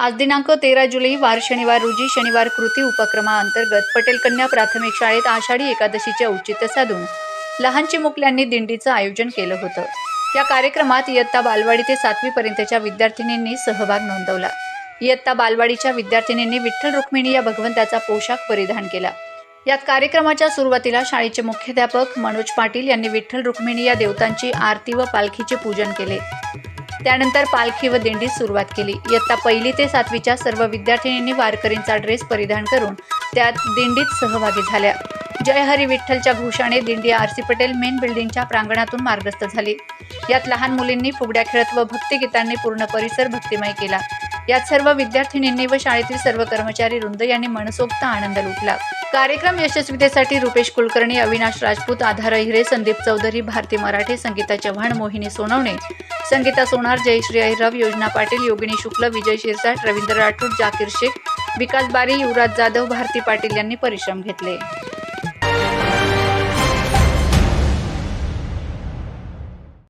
आज दिनांक तेरा जुलै वार शनिवार रोजी शनिवार कृती उपक्रमाअंतर्गत पटेल कन्या प्राथमिक शाळेत आषाढी एकादशीचे औचित्य साधून लहान चिमुकल्यांनी दिंडीचं आयोजन केलं होतं. या कार्यक्रमात इयत्ता बालवाडी ते सातवीपर्यंतच्या विद्यार्थिनींनी सहभाग नोंदवला. इयत्ता बालवाडीच्या विद्यार्थिनींनी विठ्ठल रुक्मिणी या भगवंताचा पोशाख परिधान केला. यात कार्यक्रमाच्या सुरुवातीला शाळेचे मुख्याध्यापक मनोज पाटील यांनी विठ्ठल रुक्मिणी या देवतांची आरती व पालखीचे पूजन केले. त्यानंतर पालखी व दिंडी सुरुवात केली. इयत्ता पहिली ते सातवीच्या सर्व विद्यार्थिनींनी वारकरींचा ड्रेस परिधान करून त्यात दिंडीत सहभागी झाल्या. जय हरी विठ्ठलच्या घोषाने दिंडी आर सी पटेल मेन बिल्डिंगच्या प्रांगणातून मार्गस्थ झाली. यात लहान मुलींनी फुगड्या खेळत व भक्तिगीतांनी पूर्ण परिसर भक्तिमय केला. यात सर्व विद्यार्थिनींनी व शाळेतील सर्व कर्मचारी वृंद यांनी मनसोक्त आनंद लुटला. कार्यक्रम यशस्वीतेसाठी रुपेश कुलकर्णी अविनाश राजपूत आधार हिरे संदीप चौधरी भारती मराठे संगीता चव्हाण मोहिनी सोनवणे संगीता सोनार जयश्री अहिरव योजना पाटील योगिनी शुक्ल विजय शिरसाट रवींद्र राठोड जाकीर शेख विकास बारी युवराज जाधव भारती पाटील यांनी परिश्रम घेतले.